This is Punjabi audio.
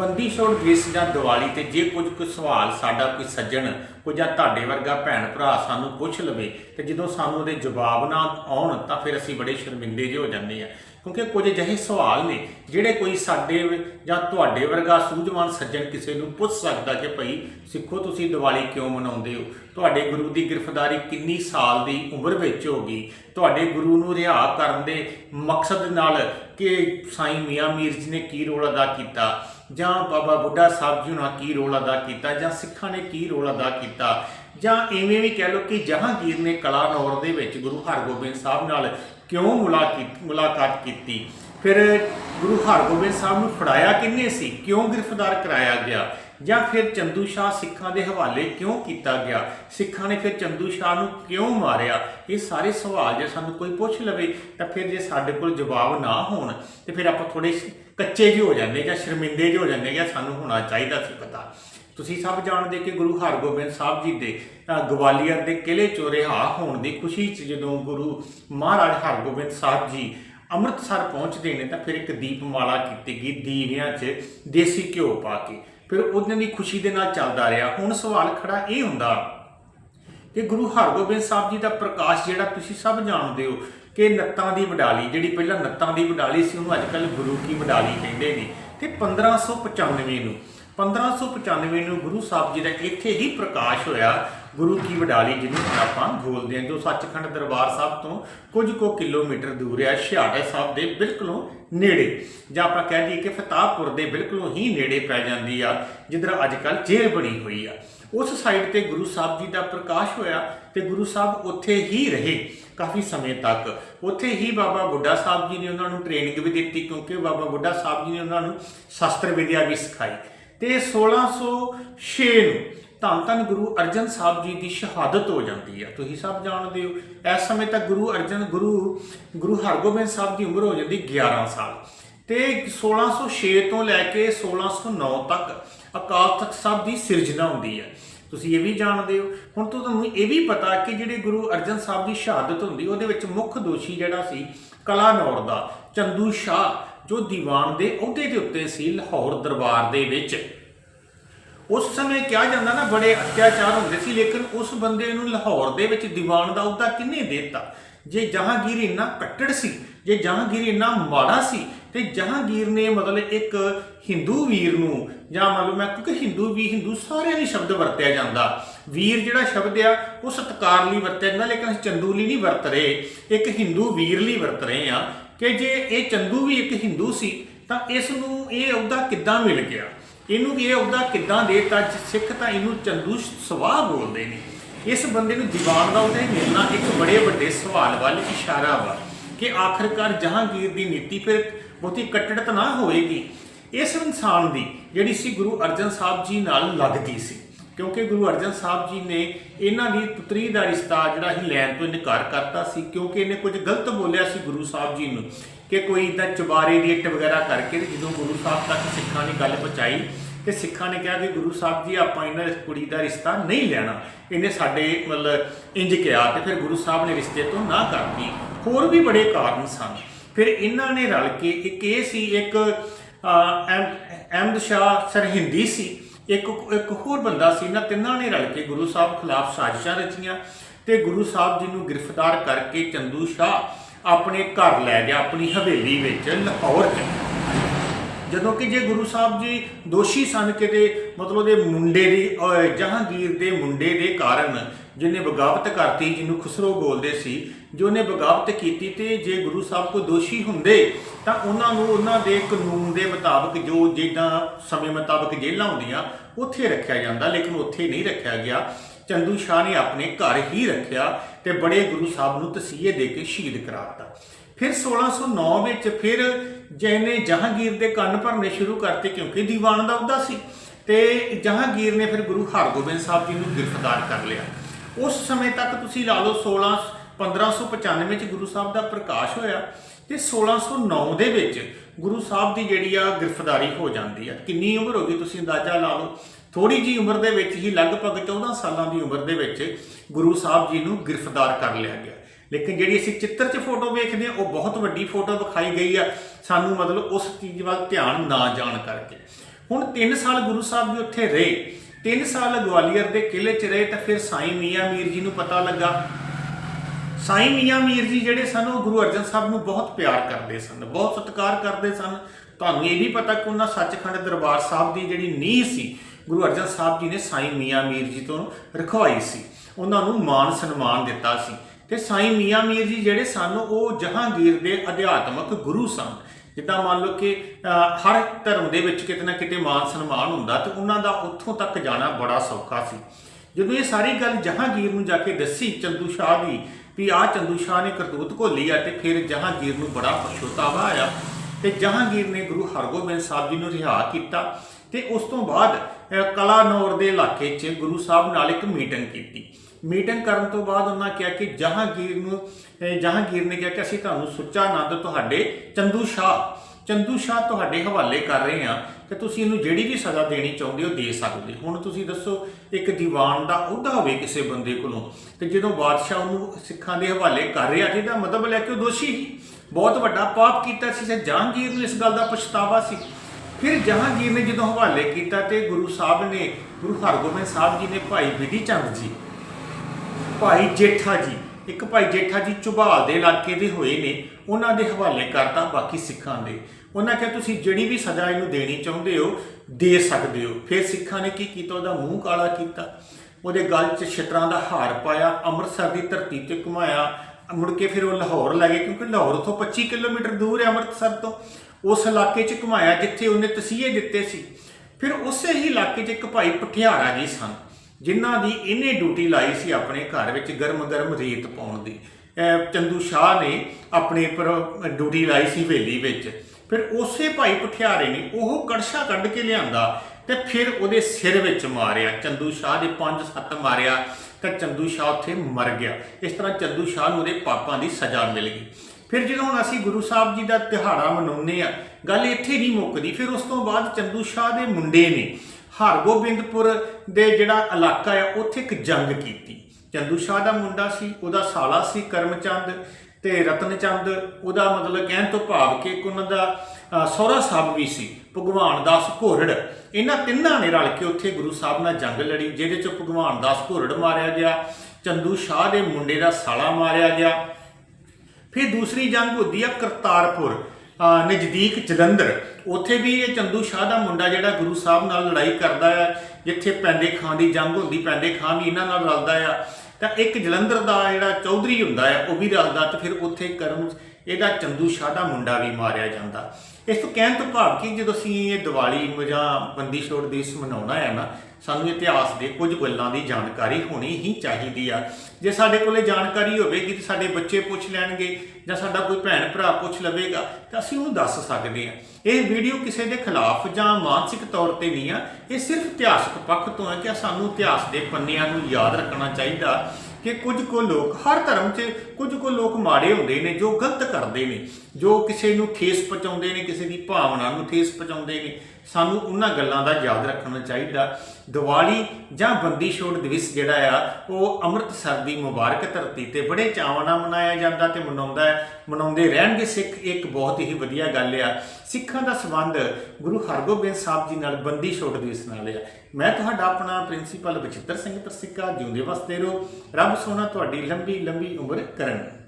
ਬੰਦੀ ਛੋੜ ਦਿਵਸ ਜਾਂ ਦੀਵਾਲੀ ਤੇ ਜੇ ਕੁਝ ਕੁ ਸਵਾਲ, ਸਾਡਾ ਕੋਈ ਸੱਜਣ, ਕੋਈ ਜਾਂ ਤੁਹਾਡੇ ਵਰਗਾ ਭੈਣ ਭਰਾ ਸਾਨੂੰ ਪੁੱਛ ਲਵੇ ਤੇ ਜਦੋਂ ਸਾਨੂੰ ਉਹਦੇ ਜਵਾਬ ਨਾ ਆਉਣ ਤਾਂ ਫਿਰ ਅਸੀਂ ਬੜੇ ਸ਼ਰਮਿੰਦੇ ਜਿਹੇ ਹੋ ਜਾਂਦੇ ਆ। ਕਿਉਂਕਿ ਕੁਝ ਅਜਿਹੇ ਸਵਾਲ ਨੇ ਜਿਹੜੇ ਕੋਈ ਸਾਡੇ ਜਾਂ ਤੁਹਾਡੇ ਵਰਗਾ ਸੂਝਵਾਨ ਸੱਜਣ ਕਿਸੇ ਨੂੰ ਪੁੱਛ ਸਕਦਾ ਕਿ ਭਈ ਸਿੱਖੋ ਤੁਸੀਂ ਦੀਵਾਲੀ ਕਿਉਂ ਮਨਾਉਂਦੇ ਹੋ? ਤੁਹਾਡੇ ਗੁਰੂ ਦੀ ਗ੍ਰਿਫਤਾਰੀ ਕਿੰਨੀ ਸਾਲ ਦੀ ਉਮਰ ਵਿੱਚ ਹੋ ਗਈ? ਤੁਹਾਡੇ ਗੁਰੂ ਨੂੰ ਰਿਹਾ ਕਰਨ ਦੇ ਮਕਸਦ ਨਾਲ ਕਿ ਸਾਈਂ ਮੀਆਂ ਮੀਰ ਜੀ ਨੇ ਕੀ ਰੋਲ ਅਦਾ ਕੀਤਾ? ਜਾਂ ਬਾਬਾ ਬੁੱਢਾ ਸਾਹਿਬ ਜੀ ਨਾਲ ਕੀ ਰੋਲ ਅਦਾ ਕੀਤਾ, ਜਾਂ ਸਿੱਖਾਂ ਨੇ ਕੀ ਰੋਲ ਅਦਾ ਕੀਤਾ, ਜਾਂ ਐਵੇਂ ਵੀ ਕਹਿ ਲਓ ਕਿ ਜਹਾਂਗੀਰ ਨੇ ਕਲਾਨੌਰ ਦੇ ਵਿੱਚ ਗੁਰੂ ਹਰਗੋਬਿੰਦ ਸਾਹਿਬ ਨਾਲ ਕਿਉਂ ਮੁਲਾਕਾਤ ਮੁਲਾਕਾਤ ਕੀਤੀ? ਫਿਰ ਗੁਰੂ ਹਰਗੋਬਿੰਦ ਸਾਹਿਬ ਨੂੰ ਫੜਾਇਆ ਕਿੰਨੇ ਸੀ? ਕਿਉਂ ਗ੍ਰਿਫਤਾਰ ਕਰਾਇਆ ਗਿਆ? ਜਾਂ ਫਿਰ ਚੰਦੂ ਸ਼ਾਹ ਸਿੱਖਾਂ ਦੇ ਹਵਾਲੇ ਕਿਉਂ ਕੀਤਾ ਗਿਆ? ਸਿੱਖਾਂ ਨੇ ਫਿਰ ਚੰਦੂ ਸ਼ਾਹ ਨੂੰ ਕਿਉਂ ਮਾਰਿਆ? ਇਹ ਸਾਰੇ ਸਵਾਲ ਜੇ ਸਾਨੂੰ ਕੋਈ ਪੁੱਛ ਲਵੇ, ਤਾਂ ਫਿਰ ਜੇ ਸਾਡੇ ਕੋਲ ਜਵਾਬ ਨਾ ਹੋਣ, ਤੇ ਫਿਰ ਆਪਾਂ ਥੋੜੇ ਕੱਚੇ ਜਿਹੇ ਹੋ ਜਾਂਦੇ ਜਾਂ ਸ਼ਰਮਿੰਦੇ ਜਿਹੇ ਹੋ ਜਾਂਦੇ ਜਾਂ ਸਾਨੂੰ ਹੋਣਾ ਚਾਹੀਦਾ ਸੀ ਪਤਾ। ਤੁਸੀਂ ਸਭ ਜਾਣਦੇ ਕਿ ਗੁਰੂ ਹਰਗੋਬਿੰਦ ਸਾਹਿਬ ਜੀ ਦੇ ਗਵਾਲੀਅਰ ਦੇ ਕਿਲੇ ਚੋਂ ਰਿਹਾ ਹੋਣ ਦੀ ਖੁਸ਼ੀ 'ਚ ਜਦੋਂ ਗੁਰੂ ਮਹਾਰਾਜ ਹਰਗੋਬਿੰਦ ਸਾਹਿਬ ਜੀ ਅੰਮ੍ਰਿਤਸਰ ਪਹੁੰਚਦੇ ਨੇ ਤਾਂ ਫਿਰ ਇੱਕ ਦੀਪਮਾਲਾ ਕੀਤੀ ਗਈ ਦੀਵਿਆਂ 'ਚ ਦੇਸੀ ਘਿਓ ਪਾ ਕੇ। ਫਿਰ ਉਹਨਾਂ ਦੀ ਖੁਸ਼ੀ ਦੇ ਨਾਲ ਚੱਲਦਾ ਰਿਹਾ। ਹੁਣ ਸਵਾਲ ਖੜਾ ਇਹ ਹੁੰਦਾ ਕਿ ਗੁਰੂ ਹਰਗੋਬਿੰਦ ਸਾਹਿਬ ਜੀ ਦਾ ਪ੍ਰਕਾਸ਼ ਜਿਹੜਾ ਤੁਸੀਂ ਸਭ ਜਾਣਦੇ ਹੋ ਕਿ ਨੱਤਾਂ ਦੀ ਵਡਾਲੀ, ਜਿਹੜੀ ਪਹਿਲਾਂ ਨੱਤਾਂ ਦੀ ਵਡਾਲੀ ਸੀ, ਉਹਨੂੰ ਅੱਜਕੱਲ ਗੁਰੂ ਕੀ ਵਡਾਲੀ ਕਹਿੰਦੇ ਨੇ ਤੇ 1595 ਨੂੰ 1595 ਨੂੰ ਗੁਰੂ ਸਾਹਿਬ ਜੀ ਦਾ ਇੱਥੇ ਹੀ ਪ੍ਰਕਾਸ਼ ਹੋਇਆ, ਗੁਰੂ ਕੀ ਵਡਾਲੀ, ਜਿਹਨੂੰ ਆਪਾਂ ਬੋਲਦੇ ਹਾਂ, ਜੋ ਸੱਚਖੰਡ ਦਰਬਾਰ ਸਾਹਿਬ ਤੋਂ ਕੁਝ ਕੁ ਕਿਲੋਮੀਟਰ ਦੂਰ ਹੈ ਛਿਹਾੜਾ ਸਾਹਿਬ ਦੇ ਬਿਲਕੁਲੋਂ ਨੇੜੇ, ਜਾਂ ਆਪਾਂ ਕਹਿ ਦਈਏ ਕਿ ਫਤਾਹਪੁਰ ਦੇ ਬਿਲਕੁਲੋਂ ਹੀ ਨੇੜੇ ਪੈ ਜਾਂਦੀ ਆ, ਜਿੱਧਰ ਅੱਜਕੱਲ ਜੇਲ੍ਹ ਬਣੀ ਹੋਈ ਆ। ਉਸ ਸਾਈਡ ਤੇ ਗੁਰੂ ਸਾਹਿਬ ਜੀ ਦਾ ਪ੍ਰਕਾਸ਼ ਹੋਇਆ ਤੇ ਗੁਰੂ ਸਾਹਿਬ ਉੱਥੇ ਹੀ ਰਹੇ ਕਾਫੀ ਸਮੇਂ ਤੱਕ। ਉੱਥੇ ਹੀ ਬਾਬਾ ਬੁੱਢਾ ਸਾਹਿਬ ਜੀ ਨੇ ਉਹਨਾਂ ਨੂੰ ਟ੍ਰੇਨਿੰਗ ਵੀ ਦਿੱਤੀ ਕਿਉਂਕਿ ਬਾਬਾ ਬੁੱਢਾ ਸਾਹਿਬ ਜੀ ਨੇ ਉਹਨਾਂ ਨੂੰ ਸ਼ਸਤਰ ਵਿਦਿਆ ਵੀ ਸਿਖਾਈ। ਤੇ 1606 ਨੂੰ ਧੰਨ ਧੰਨ ਗੁਰੂ ਅਰਜਨ ਸਾਹਿਬ ਜੀ ਦੀ ਸ਼ਹਾਦਤ ਹੋ ਜਾਂਦੀ ਹੈ ਤੁਸੀਂ ਸਭ ਜਾਣਦੇ ਹੋ, ਇਸ ਸਮੇਂ ਤੱਕ ਗੁਰੂ ਅਰਜਨ, ਗੁਰੂ ਗੁਰੂ ਹਰਗੋਬਿੰਦ ਸਾਹਿਬ ਦੀ ਉਮਰ ਹੋ ਜਾਂਦੀ 11 ਸਾਲ। ਤੇ 1606 ਤੋਂ ਲੈ ਕੇ 1609 ਤੱਕ ਅਕਾਲ ਤਖਤ ਸਾਹਿਬ ਦੀ ਸਿਰਜਣਾ ਹੁੰਦੀ ਹੈ ਤੁਸੀਂ ਇਹ ਵੀ ਜਾਣਦੇ ਹੋ। ਹੁਣ ਤੋਂ ਤੁਹਾਨੂੰ ਇਹ ਵੀ ਪਤਾ ਕਿ ਜਿਹੜੇ ਗੁਰੂ ਅਰਜਨ ਸਾਹਿਬ ਦੀ ਸ਼ਹਾਦਤ ਹੁੰਦੀ, ਉਹਦੇ ਵਿੱਚ ਮੁੱਖ ਦੋਸ਼ੀ ਜਿਹੜਾ ਸੀ ਕਲਾਨੌਰ ਦਾ, ਚੰਦੂ ਸ਼ਾਹ, ਜੋ ਦੀਵਾਨ ਦੇ ਅਹੁਦੇ ਦੇ ਉੱਤੇ ਸੀ ਲਾਹੌਰ ਦਰਬਾਰ ਦੇ ਵਿੱਚ। ਉਸ ਸਮੇਂ ਕਿਹਾ ਜਾਂਦਾ ਨਾ, ਬੜੇ ਅਤਿਆਚਾਰ ਹੁੰਦੇ ਸੀ, ਲੇਕਿਨ ਉਸ ਬੰਦੇ ਨੂੰ ਲਾਹੌਰ ਦੇ ਵਿੱਚ ਦੀਵਾਨ ਦਾ ਅਹੁਦਾ ਕਿੰਨੇ ਦੇ ਦਿੱਤਾ? ਜੇ ਜਹਾਂਗੀਰ ਇੰਨਾ ਕੱਟੜ ਸੀ, ਜੇ ਜਹਾਂਗੀਰ ਇੰਨਾ ਮਾੜਾ ਸੀ, ਤੇ ਜਹਾਂਗੀਰ ਨੇ ਮਤਲਬ ਇੱਕ ਹਿੰਦੂ ਵੀਰ ਨੂੰ, ਜਾਂ ਮੰਨ ਲਓ ਮੈਂ ਕਿਉਂਕਿ ਹਿੰਦੂ ਵੀ, ਹਿੰਦੂ ਸਾਰਿਆਂ ਲਈ ਸ਼ਬਦ ਵਰਤਿਆ ਜਾਂਦਾ। ਵੀਰ ਜਿਹੜਾ ਸ਼ਬਦ ਆ, ਉਹ ਸਤਕਾਰ ਲਈ ਵਰਤਿਆ ਜਾਂਦਾ, ਲੇਕਿਨ ਅਸੀਂ ਚੰਦੂ ਲਈ ਨਹੀਂ ਵਰਤ ਰਹੇ। ਇੱਕ ਹਿੰਦੂ ਵੀਰ ਲਈ ਵਰਤ ਰਹੇ ਆ ਕਿ ਜੇ ਇਹ ਚੰਦੂ ਵੀ ਇੱਕ ਹਿੰਦੂ ਸੀ, ਤਾਂ ਇਸ ਨੂੰ ਇਹ ਅਹੁਦਾ ਕਿੱਦਾਂ ਮਿਲ ਗਿਆ? ਇਹਨੂੰ ਇਹ ਅਹੁਦਾ ਕਿੱਦਾਂ ਦੇਤਾ? ਸਿੱਖ ਤਾਂ ਇਹਨੂੰ ਚੰਦੂ ਸਵਾਹ ਬੋਲਦੇ ਨੇ। ਇਸ ਬੰਦੇ ਨੂੰ ਦੀਵਾਨ ਦਾ ਉਹਦੇ ਮਿਲਣਾ ਇੱਕ ਬੜੇ ਵੱਡੇ ਸਵਾਲ ਵੱਲ ਇਸ਼ਾਰਾ ਵਾ ਕਿ ਆਖਰਕਾਰ ਜਹਾਂਗੀਰ ਦੀ ਨੀਤੀ ਫਿਰ ਬਹੁਤੀ ਕੱਟੜਤ ਨਾ ਹੋਏਗੀ। ਇਸ ਇਨਸਾਨ ਦੀ ਜਿਹੜੀ ਸੀ ਗੁਰੂ ਅਰਜਨ ਸਾਹਿਬ ਜੀ ਨਾਲ ਲੱਗਦੀ ਸੀ। ਕਿਉਂਕਿ ਗੁਰੂ ਅਰਜਨ ਸਾਹਿਬ ਜੀ ਨੇ ਇਹਨਾਂ ਦੀ ਪੁੱਤਰੀ ਦਾ ਰਿਸ਼ਤਾ ਜਿਹੜਾ ਹੀ ਲੈਣ ਤੋਂ ਇਨਕਾਰ ਕਰਤਾ ਸੀ, ਕਿਉਂਕਿ ਇਹਨੇ ਕੁਝ ਗਲਤ ਬੋਲਿਆ ਸੀ ਗੁਰੂ ਸਾਹਿਬ ਜੀ ਨੂੰ ਕਿ ਕੋਈ ਇਦਾਂ ਚੁਬਾਰੇ ਦੀ ਇੱਟ ਵਗੈਰਾ ਕਰਕੇ ਤੇ ਜਦੋਂ ਗੁਰੂ ਸਾਹਿਬ ਤੱਕ ਸਿੱਖਾਂ ਨੇ ਗੱਲ ਪਹੁੰਚਾਈ ਤੇ ਸਿੱਖਾਂ ਨੇ ਕਿਹਾ ਕਿ ਗੁਰੂ ਸਾਹਿਬ ਜੀ, ਆਪਾਂ ਇਹਨਾਂ ਕੁੜੀ ਦਾ ਰਿਸ਼ਤਾ ਨਹੀਂ ਲੈਣਾ। ਇਹਨੇ ਸਾਡੇ ਮਤਲਬ ਇੰਜ ਕਿਹਾ ਤੇ ਫਿਰ ਗੁਰੂ ਸਾਹਿਬ ਨੇ ਰਿਸ਼ਤੇ ਤੋਂ ਨਾ ਕਰਤੀ। ਹੋਰ ਵੀ ਬੜੇ ਕਾਰਨ ਸਨ। ਫਿਰ ਇਹਨਾਂ ਨੇ ਰਲ ਕੇ ਇੱਕ ਇਹ ਸੀ, ਇੱਕ ਅਹਿਮਦ ਸ਼ਾਹ ਸਰਹਿੰਦੀ ਸੀ। ਇੱਕ ਇੱਕ ਹੋਰ ਬੰਦਾ ਸੀ ਨਾ, ਤਿੰਨਾਂ ਨੇ ਰਲ ਕੇ ਗੁਰੂ ਸਾਹਿਬ ਖਿਲਾਫ ਸਾਜ਼ਿਸ਼ਾਂ ਰਚੀਆਂ ਤੇ ਗੁਰੂ ਸਾਹਿਬ ਜੀ ਨੂੰ ਗ੍ਰਿਫਤਾਰ ਕਰਕੇ ਚੰਦੂ ਸ਼ਾਹ ਆਪਣੇ ਘਰ ਲੈ ਗਿਆ, ਆਪਣੀ ਹਵੇਲੀ ਵਿੱਚ ਲਾਹੌਰ 'ਚ। ਜਦੋਂ ਕਿ ਜੇ ਗੁਰੂ ਸਾਹਿਬ ਜੀ ਦੋਸ਼ੀ ਸਨ ਕਿਤੇ ਮਤਲਬ ਦੇ ਮੁੰਡੇ ਦੀ ਜਹਾਂਗੀਰ ਦੇ ਮੁੰਡੇ ਦੇ ਕਾਰਨ ਜਿਹਨੇ ਬਗਾਵਤ ਕਰਤੀ, ਜਿਹਨੂੰ ਖੁਸਰੋ ਬੋਲਦੇ ਸੀ ਜੋ ਉਹਨੇ ਬਗਾਵਤ ਕੀਤੀ ਤੇ ਜੇ ਗੁਰੂ ਸਾਹਿਬ ਕੋ ਦੋਸ਼ੀ ਹੁੰਦੇ, ਤਾਂ ਉਹਨਾਂ ਨੂੰ ਉਹਨਾਂ ਦੇ ਕਾਨੂੰਨ ਦੇ ਮੁਤਾਬਕ ਜੋ ਜਿੱਦਾਂ ਸਮੇਂ ਮੁਤਾਬਕ ਜੇਲ੍ਹਾਂ ਹੁੰਦੀਆਂ, ਉੱਥੇ ਰੱਖਿਆ ਜਾਂਦਾ, ਲੇਕਿਨ ਉੱਥੇ ਨਹੀਂ ਰੱਖਿਆ ਗਿਆ। ਚੰਦੂ ਸ਼ਾਹ ਨੇ ਆਪਣੇ ਘਰ ਹੀ ਰੱਖਿਆ ਤੇ ਬੜੇ ਗੁਰੂ ਸਾਹਿਬ ਨੂੰ ਤਸੀਹੇ ਦੇ ਕੇ ਸ਼ਹੀਦ ਕਰਾ ਦਿੱਤਾ। ਫਿਰ 1609 ਵਿੱਚ ਫਿਰ ਜੈਨੇ ਜਹਾਂਗੀਰ ਦੇ ਕੰਨ ਭਰਨੇ ਸ਼ੁਰੂ ਕਰਤੇ ਕਿਉਂਕਿ ਦੀਵਾਨ ਦਾ ਅਹੁਦਾ ਸੀ ਤੇ ਜਹਾਂਗੀਰ ਨੇ ਫਿਰ ਗੁਰੂ ਹਰਗੋਬਿੰਦ ਸਾਹਿਬ ਜੀ ਨੂੰ ਗ੍ਰਿਫਤਾਰ ਕਰ ਲਿਆ। ਉਸ ਸਮੇਂ ਤੱਕ ਤੁਸੀਂ ਲਾ ਲਓ 16 1595 ਵਿੱਚ ਗੁਰੂ ਸਾਹਿਬ ਦਾ ਪ੍ਰਕਾਸ਼ ਹੋਇਆ ਤੇ 1609 ਦੇ ਵਿੱਚ ਗੁਰੂ ਸਾਹਿਬ ਦੀ ਜਿਹੜੀ ਆ ਗ੍ਰਿਫਤਾਰੀ ਹੋ ਜਾਂਦੀ ਆ। ਕਿੰਨੀ ਉਮਰ ਹੋ ਗਈ ਤੁਸੀਂ ਅੰਦਾਜ਼ਾ ਲਾ ਲਓ। ਥੋੜੀ ਜੀ ਉਮਰ ਦੇ ਵਿੱਚ ਹੀ ਲਗਭਗ 14 ਸਾਲਾਂ ਦੀ ਉਮਰ ਦੇ ਵਿੱਚ ਗੁਰੂ ਸਾਹਿਬ ਜੀ ਨੂੰ ਗ੍ਰਿਫਤਾਰ ਕਰ ਲਿਆ ਗਿਆ। ਲੇਕਿਨ ਜਿਹੜੀ ਅਸੀਂ ਚਿੱਤਰ 'ਚ ਫੋਟੋ ਵੇਖਦੇ ਹਾਂ, ਉਹ ਬਹੁਤ ਵੱਡੀ ਫੋਟੋ ਵਿਖਾਈ ਗਈ ਆ। ਸਾਨੂੰ ਮਤਲਬ ਉਸ ਚੀਜ਼ ਵੱਲ ਧਿਆਨ ਨਾ ਜਾਣ ਕਰਕੇ। ਹੁਣ 3 ਸਾਲ ਗੁਰੂ ਸਾਹਿਬ ਜੀ ਉੱਥੇ ਰਹੇ 3 ਸਾਲ ਗਵਾਲੀਅਰ ਦੇ ਕਿਲੇ 'ਚ ਰਹੇ, ਤਾਂ ਫਿਰ ਸਾਈਂ ਮੀਆਂ ਮੀਰ ਜੀ ਨੂੰ ਪਤਾ ਲੱਗਾ ਸਾਈ ਮੀਆਂ ਮੀਰ ਜੀ ਜਿਹੜੇ ਸਨ, ਉਹ ਗੁਰੂ ਅਰਜਨ ਸਾਹਿਬ ਨੂੰ ਬਹੁਤ ਪਿਆਰ ਕਰਦੇ ਸਨ, ਬਹੁਤ ਸਤਿਕਾਰ ਕਰਦੇ ਸਨ। ਤੁਹਾਨੂੰ ਇਹ ਵੀ ਪਤਾ ਕਿ ਉਹਨਾਂ ਸੱਚਖੰਡ ਦਰਬਾਰ ਸਾਹਿਬ ਦੀ ਜਿਹੜੀ ਨੀਂਹ ਸੀ, ਗੁਰੂ ਅਰਜਨ ਸਾਹਿਬ ਜੀ ਨੇ ਸਾਈਂ ਮੀਆਂ ਮੀਰ ਜੀ ਤੋਂ ਰਖਵਾਈ ਸੀ। ਉਹਨਾਂ ਨੂੰ ਮਾਣ ਸਨਮਾਨ ਦਿੱਤਾ ਸੀ। ਤੇ ਸਾਈਂ ਮੀਆਂ ਮੀਰ ਜੀ ਜਿਹੜੇ ਸਨ, ਉਹ ਜਹਾਂਗੀਰ ਦੇ ਅਧਿਆਤਮਕ ਗੁਰੂ ਸਨ। ਜਿੱਦਾਂ ਮੰਨ ਲਓ ਕਿ ਹਰ ਧਰਮ ਦੇ ਵਿੱਚ ਕਿਤੇ ਨਾ ਕਿਤੇ ਮਾਨ ਸਨਮਾਨ ਹੁੰਦਾ, ਤੇ ਉਹਨਾਂ ਦਾ ਉੱਥੋਂ ਤੱਕ ਜਾਣਾ ਬੜਾ ਸੌਖਾ ਸੀ। ਜਦੋਂ ਇਹ ਸਾਰੀ ਗੱਲ ਜਹਾਂਗੀਰ ਨੂੰ ਜਾ ਕੇ ਦੱਸੀ, ਚੰਦੂ ਸ਼ਾਹ ਦੀ ਵੀ ਆ ਚੰਦੂ ਸ਼ਾਹ ਨੇ ਕਰਤੂਤ ਘੋਲੀ ਆ ਤੇ ਫਿਰ ਜਹਾਂਗੀਰ ਨੂੰ ਬੜਾ ਪਛਤਾਵਾ ਆਇਆ ਤੇ ਜਹਾਂਗੀਰ ਨੇ ਗੁਰੂ ਹਰਗੋਬਿੰਦ ਸਾਹਿਬ ਜੀ ਨੂੰ ਰਿਹਾ ਕੀਤਾ ਤੇ ਉਸ ਤੋਂ ਬਾਅਦ ਕਲਾਨੌਰ ਦੇ ਇਲਾਕੇ 'ਚ ਗੁਰੂ ਸਾਹਿਬ ਨਾਲ ਇੱਕ ਮੀਟਿੰਗ ਕੀਤੀ। ਮੀਟਿੰਗ ਕਰਨ ਤੋਂ ਬਾਅਦ ਉਹਨਾਂ ਕਿਹਾ ਕਿ ਜਹਾਂਗੀਰ ਨੂੰ ਜਹਾਂਗੀਰ ਨੇ ਕਿਹਾ ਕਿ ਅਸੀਂ ਤੁਹਾਨੂੰ ਸੁੱਚਾ ਆਨੰਦ ਤੁਹਾਡੇ ਚੰਦੂ ਸ਼ਾਹ ਚੰਦੂ ਸ਼ਾਹ ਤੁਹਾਡੇ ਹਵਾਲੇ ਕਰ ਰਹੇ ਹਾਂ। ਕਿ ਤੁਸੀਂ ਇਹਨੂੰ ਜਿਹੜੀ ਵੀ ਸਜ਼ਾ ਦੇਣੀ ਚਾਹੁੰਦੇ ਹੋ ਦੇ ਸਕਦੇ ਹੁਣ ਤੁਸੀਂ ਦੱਸੋ, ਇੱਕ ਦੀਵਾਨ ਦਾ ਅਹੁਦਾ ਹੋਵੇ ਕਿਸੇ ਬੰਦੇ ਕੋਲੋਂ, ਤੇ ਜਦੋਂ ਬਾਦਸ਼ਾਹ ਉਹਨੂੰ ਸਿੱਖਾਂ ਦੇ ਹਵਾਲੇ ਕਰ ਰਿਹਾ ਸੀ, ਤਾਂ ਮਤਲਬ ਲੈ ਕੇ ਉਹ ਦੋਸ਼ੀ ਸੀ। ਬਹੁਤ ਵੱਡਾ ਪਾਪ ਕੀਤਾ ਸੀ, ਤੇ ਜਹਾਂਗੀਰ ਨੂੰ ਇਸ ਗੱਲ ਦਾ ਪਛਤਾਵਾ ਸੀ। ਫਿਰ ਜਹਾਂਗੀਰ ਨੇ ਜਦੋਂ ਹਵਾਲੇ ਕੀਤਾ ਤੇ ਗੁਰੂ ਸਾਹਿਬ ਨੇ, ਗੁਰੂ ਹਰਗੋਬਿੰਦ ਸਾਹਿਬ ਜੀ ਨੇ ਭਾਈ ਵਿਧੀ ਚੰਦ ਜੀ, ਭਾਈ ਜੇਠਾ ਜੀ ਇੱਕ ਭਾਈ ਜੇਠਾ ਜੀ ਝੁਬਾਲ ਦੇ ਇਲਾਕੇ ਦੇ ਹੋਏ ਨੇ, ਉਹਨਾਂ ਦੇ ਹਵਾਲੇ ਕਰਤਾ ਬਾਕੀ ਸਿੱਖਾਂ ਦੇ। ਉਹਨਾਂ ਕਿਹਾ, ਤੁਸੀਂ ਜਿਹੜੀ ਵੀ ਸਜ਼ਾ ਇਹਨੂੰ ਦੇਣੀ ਚਾਹੁੰਦੇ ਹੋ, ਦੇ ਸਕਦੇ ਹੋ। ਫਿਰ ਸਿੱਖਾਂ ਨੇ ਕੀ ਕੀਤਾ? ਉਹਦਾ ਮੂੰਹ ਕਾਲਾ ਕੀਤਾ। ਉਹਦੇ ਗਲ 'ਚ ਛਤਰਾਂ ਦਾ ਹਾਰ ਪਾਇਆ, ਅੰਮ੍ਰਿਤਸਰ ਦੀ ਧਰਤੀ ਤੇ ਘੁਮਾਇਆ। ਮੁੜ ਕੇ ਫਿਰ ਉਹ ਲਾਹੌਰ ਲੈ ਗਏ, ਕਿਉਂਕਿ ਲਾਹੌਰ ਤੋਂ 25 ਕਿਲੋਮੀਟਰ ਦੂਰ ਹੈ ਅੰਮ੍ਰਿਤਸਰ ਤੋਂ। ਉਸ ਇਲਾਕੇ 'ਚ ਘੁਮਾਇਆ, ਜਿੱਥੇ ਉਹਨੇ ਤਸੀਹੇ ਦਿੱਤੇ ਸੀ। ਫਿਰ ਉਸੇ ਹੀ ਇਲਾਕੇ 'ਚ ਇੱਕ ਭਾਈ ਪਠਿਆਰਾ ਜੀ ਸਨ। ਜਿਨ੍ਹਾਂ ਦੀ ਇਹਨੇ ਡਿਊਟੀ ਲਾਈ ਸੀ ਆਪਣੇ ਘਰ ਵਿੱਚ ਗਰਮ-ਗਰਮ ਰੇਤ ਪਾਉਣ ਦੀ। ਚੰਦੂ ਸ਼ਾਹ ਨੇ ਆਪਣੇ ਪਰ ਡਿਊਟੀ ਲਾਈ ਸੀ ਹਵੇਲੀ ਵਿੱਚ। ਫਿਰ ਉਸੇ ਭਾਈ ਪਠਿਆਰੇ ਨੇ ਉਹ ਕੜਸ਼ਾ ਕੱਢ ਕੇ ਲਿਆਂਦਾ ਤੇ ਫਿਰ ਉਹਦੇ ਸਿਰ ਵਿੱਚ ਮਾਰਿਆ। ਚੰਦੂ ਸ਼ਾਹ ਦੇ ਪੰਜ ਸੱਤ ਮਾਰਿਆ ਤਾਂ ਚੰਦੂ ਸ਼ਾਹ ਉੱਥੇ ਮਰ ਗਿਆ। ਇਸ ਤਰ੍ਹਾਂ ਚੰਦੂ ਸ਼ਾਹ ਨੂੰ ਉਹਦੇ ਪਾਪਾਂ ਦੀ ਸਜ਼ਾ ਮਿਲ ਗਈ। ਫਿਰ ਜਦੋਂ ਹੁਣ ਅਸੀਂ ਗੁਰੂ ਸਾਹਿਬ ਜੀ ਦਾ ਦਿਹਾੜਾ ਮਨਾਉਂਦੇ ਆ ਗੱਲ ਇੱਥੇ ਨਹੀਂ ਮੁੱਕਦੀ। ਫਿਰ ਉਸ ਤੋਂ ਬਾਅਦ ਚੰਦੂ ਸ਼ਾਹ ਦੇ ਮੁੰਡੇ ਨੇ ਹਰਗੋਬਿੰਦਪੁਰ ਦੇ ਜਿਹੜਾ ਇਲਾਕਾ ਆ ਉੱਥੇ ਇੱਕ ਜੰਗ ਕੀਤੀ। ਚੰਦੂ ਸ਼ਾਹ ਦਾ ਮੁੰਡਾ ਸੀ ਉਹਦਾ ਸਾਲਾ ਸੀ ਕਰਮਚੰਦ ਤੇ ਰਤਨਚੰਦ। ਉਹਦਾ ਮਤਲਬ ਕਹਿਣ ਤੋਂ ਭਾਵ ਕਿ ਇੱਕ ਉਹਨਾਂ ਦਾ ਅ, ਸਹੁਰਾ ਸਾਹਿਬ ਵੀ ਸੀ ਭਗਵਾਨ ਦਾਸ ਘੋਰੜ। ਇਹਨਾਂ ਤਿੰਨਾਂ ਨੇ ਰਲ ਕੇ ਉੱਥੇ ਗੁਰੂ ਸਾਹਿਬ ਨਾਲ ਜੰਗ ਲੜੀ ਜਿਹਦੇ ਚ ਭਗਵਾਨ ਦਾਸ ਘੋਰੜ ਮਾਰਿਆ ਗਿਆ ਚੰਦੂ ਸ਼ਾਹ ਦੇ ਮੁੰਡੇ ਦਾ ਸਾਲਾ ਮਾਰਿਆ ਗਿਆ। ਫਿਰ ਦੂਸਰੀ ਜੰਗ ਹੁੰਦੀ ਆ ਕਰਤਾਰਪੁਰ। ਨਜ਼ਦੀਕ ਜਲੰਧਰ, ਉੱਥੇ ਵੀ ਇਹ ਚੰਦੂ ਸ਼ਾਹ ਦਾ ਮੁੰਡਾ ਜਿਹੜਾ ਗੁਰੂ ਸਾਹਿਬ ਨਾਲ ਲੜਾਈ ਕਰਦਾ ਆ, ਜਿੱਥੇ ਪੈਂਦੇ ਖਾਂ ਦੀ ਜੰਗ ਹੁੰਦੀ, ਪੈਂਦੇ ਖਾਂ ਵੀ ਇਹਨਾਂ ਨਾਲ ਰਲਦਾ ਆ, ਤਾਂ ਇੱਕ ਜਲੰਧਰ ਦਾ ਜਿਹੜਾ ਚੌਧਰੀ ਹੁੰਦਾ ਆ, ਉਹ ਵੀ ਰਲਦਾ ਤੇ ਫਿਰ ਉੱਥੇ ਕਰਮ ਇਹਦਾ ਚੰਦੂ ਸ਼ਾਹ ਦਾ ਮੁੰਡਾ ਵੀ ਮਾਰਿਆ ਜਾਂਦਾ। ਇਸ ਤੋਂ ਕਹਿਣ ਤੋਂ ਭਾਵ ਕਿ ਜਦੋਂ ਅਸੀਂ ਇਹ ਦੀਵਾਲੀ ਜਾਂ ਬੰਦੀ ਛੋੜ ਦਿਵਸ ਮਨਾਉਣਾ ਹੈ ਨਾ ਸਾਨੂੰ ਇਤਿਹਾਸ ਦੇ ਕੁਝ ਗੱਲਾਂ ਦੀ ਜਾਣਕਾਰੀ ਹੋਣੀ ਹੀ ਚਾਹੀਦੀ ਆ। ਜੇ ਸਾਡੇ ਕੋਲੇ ਜਾਣਕਾਰੀ ਹੋਵੇਗੀ ਤੇ ਸਾਡੇ ਬੱਚੇ ਪੁੱਛ ਲੈਣਗੇ ਜਾਂ ਸਾਡਾ ਕੋਈ ਭੈਣ ਭਰਾ ਪੁੱਛ ਲਵੇਗਾ, ਤਾਂ ਅਸੀਂ ਉਹਨੂੰ ਦੱਸ ਸਕਦੇ ਆ। ਇਹ ਵੀਡੀਓ ਕਿਸੇ ਦੇ ਖਿਲਾਫ ਜਾਂ ਮਾਨਸਿਕ ਤੌਰ ਤੇ ਨਹੀਂ ਆ, ਇਹ ਸਿਰਫ ਇਤਿਹਾਸਕ ਪੱਖ ਤੋਂ ਹੈ ਕਿ ਸਾਨੂੰ ਇਤਿਹਾਸ ਦੇ ਪੰਨਿਆਂ ਨੂੰ ਯਾਦ ਰੱਖਣਾ ਚਾਹੀਦਾ ਕਿ ਕੁਝ ਕੋ ਲੋਕ ਹਰ ਧਰਮ 'ਚ ਕੁਝ ਕੋ ਲੋਕ ਮਾੜੇ ਹੁੰਦੇ ਨੇ ਜੋ ਗਲਤ ਕਰਦੇ ਨੇ, ਜੋ ਕਿਸੇ ਨੂੰ ਠੇਸ ਪਹੁੰਚਾਉਂਦੇ ਨੇ, ਕਿਸੇ ਦੀ ਭਾਵਨਾ ਨੂੰ ਠੇਸ ਪਹੁੰਚਾਉਂਦੇ ਨੇ ਸਾਨੂੰ ਉਹਨਾਂ ਗੱਲਾਂ ਦਾ ਯਾਦ ਰੱਖਣਾ ਚਾਹੀਦਾ। ਦੀਵਾਲੀ ਜਾਂ ਬੰਦੀ ਛੋੜ ਦਿਵਸ ਜਿਹੜਾ ਆ, ਉਹ ਅੰਮ੍ਰਿਤਸਰ ਦੀ ਮੁਬਾਰਕ ਧਰਤੀ ਤੇ ਬੜੇ ਚਾਵਾਂ ਨਾਲ ਮਨਾਇਆ ਜਾਂਦਾ ਤੇ ਮਨਾਉਂਦਾ ਹੈ। ਮਨਾਉਂਦੇ ਰਹਿਣਗੇ ਸਿੱਖ ਇੱਕ ਬਹੁਤ ਹੀ ਵਧੀਆ ਗੱਲ ਆ। ਸਿੱਖਾਂ ਦਾ ਸੰਬੰਧ ਗੁਰੂ ਹਰਗੋਬਿੰਦ ਸਾਹਿਬ ਜੀ ਨਾਲ ਬੰਦੀ ਛੋੜ ਦਿਵਸ ਨਾਲ ਆ। ਮੈਂ ਤੁਹਾਡਾ ਆਪਣਾ ਪ੍ਰਿੰਸੀਪਲ ਬਚਿੱਤਰ ਸਿੰਘ ਤਰਸਿੱਕਾ, ਜਿਉਂਦੇ ਵਸਦੇ ਰਹੋ। ਰੱਬ ਸੋਨਾ ਤੁਹਾਡੀ ਲੰਬੀ ਲੰਬੀ ਉਮਰ ਕਰਨ।